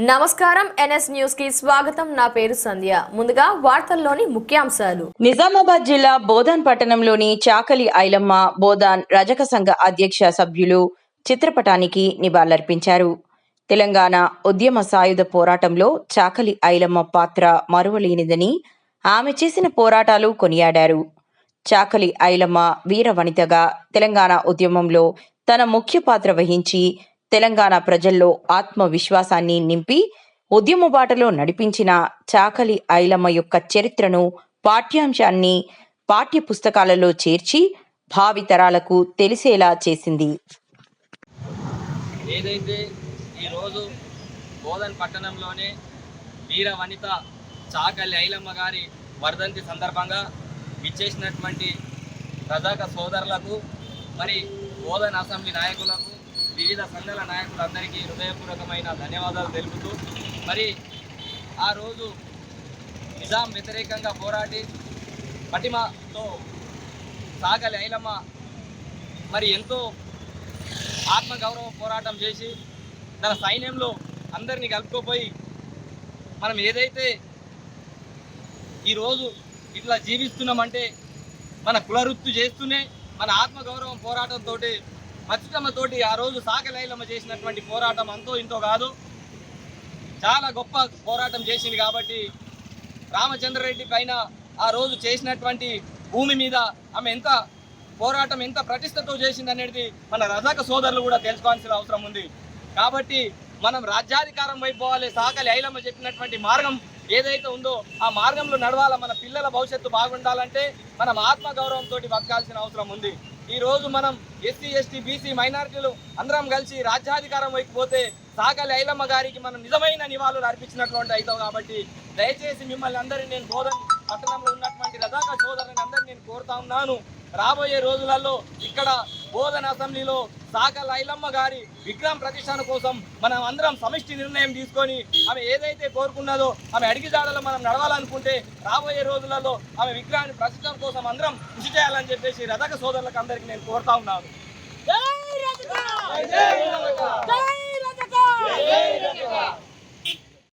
నమస్కారం ఎన్ఎస్ న్యూస్కి స్వాగతం. నా పేరు సంధ్య. ముందుగా వార్తల్లోని ముఖ్యాంశాలు. నిజామాబాద్ జిల్లా బోధాన్ పట్టణంలోని చాకలి ఐలమ్మ బోధాన్ రజక సంఘ అధ్యక్ష సభ్యులు చిత్రపటానికి నివాళులర్పించారు. తెలంగాణ ఉద్యమ సాయుధ పోరాటంలో చాకలి ఐలమ్మ పాత్ర మరువలేనిదని ఆమె చేసిన పోరాటాలు కొనియాడారు. చాకలి ఐలమ్మ వీర వనితగా తెలంగాణ ఉద్యమంలో తన ముఖ్య పాత్ర వహించి తెలంగాణ ప్రజల్లో ఆత్మవిశ్వాసాన్ని నింపి ఉద్యమ బాటలో నడిపించిన చాకలి ఐలమ్మ యొక్క చరిత్రను పాఠ్యాంశాన్ని పాఠ్య పుస్తకాలలో చేర్చి భావితరాలకు తెలిసేలా చేసింది. ఏదైతే ఈరోజు బోధన్ పట్టణంలోనే వీర వనిత చాకలి ఐలమ్మ గారి వర్ధంతి సందర్భంగా విచ్చేసినటువంటి ప్రజాక సోదరులకు మరి బోధన్ అసెంబ్లీ నాయకులకు వివిధ సంఘాల నాయకులందరికీ హృదయపూర్వకమైన ధన్యవాదాలు తెలుపుతూ మరి ఆ రోజు నిజాం వ్యతిరేకంగా పోరాడి పటిమతో సాగలి ఐలమ్మ మరి ఎంతో ఆత్మగౌరవ పోరాటం చేసి తన సైన్యంలో అందరినీ కలుపుకోపోయి మనం ఏదైతే ఈరోజు ఇట్లా జీవిస్తున్నామంటే మన కులవృత్తి చేస్తూనే మన ఆత్మగౌరవం పోరాటంతో మత్స్యమ్మతోటి ఆ రోజు సాకలైలమ్మ చేసినటువంటి పోరాటం అంతో ఇంతో కాదు. చాలా గొప్ప పోరాటం చేసింది కాబట్టి రామచంద్రరెడ్డి పైన ఆ రోజు చేసినటువంటి భూమి మీద ఆమె ఎంత పోరాటం ఎంత ప్రతిష్టతో చేసింది అనేది మన రజాక సోదరులు కూడా తెలుసుకోవాల్సిన అవసరం ఉంది. కాబట్టి మనం రాజ్యాధికారం వైపు పోవాలి సాకలి ఐలమ్మ చెప్పినటువంటి మార్గం ఏదైతే ఉందో ఆ మార్గంలో నడవాలా మన పిల్లల భవిష్యత్తు బాగుండాలంటే మనం ఆత్మగౌరవంతో బతకాల్సిన అవసరం ఉంది. ఈరోజు మనం ఎస్సీ ఎస్టీ బీసీ మైనారిటీలు అందరం కలిసి రాజ్యాధికారం వైపు పోతే ఐలమ్మ గారికి మనం నిజమైన నివాళులు అర్పించినటువంటి అవుతాం కాబట్టి దయచేసి మిమ్మల్ని అందరినీ నేను బోధన పట్టణంలో ఉన్నటువంటి రజాక సోదరుని అందరినీ నేను కోరుతా ఉన్నాను. రాబోయే రోజులలో ఇక్కడ బోధన అసెంబ్లీలో సాక లైలమ్మ గారి విగ్రహం ప్రతిష్టాన కోసం మనం అందరం సమిష్టి నిర్ణయం తీసుకొని ఆమె ఏదైతే కోరుకున్నదో ఆమె అడిగిజాడలో మనం నడవాలనుకుంటే రాబోయే రోజులలో ఆమె విగ్రహాన్ని ప్రతిష్టం కోసం అందరం కృషి చేయాలని చెప్పేసి రథక సోదరులకు అందరికీ నేను కోరుతా ఉన్నాను.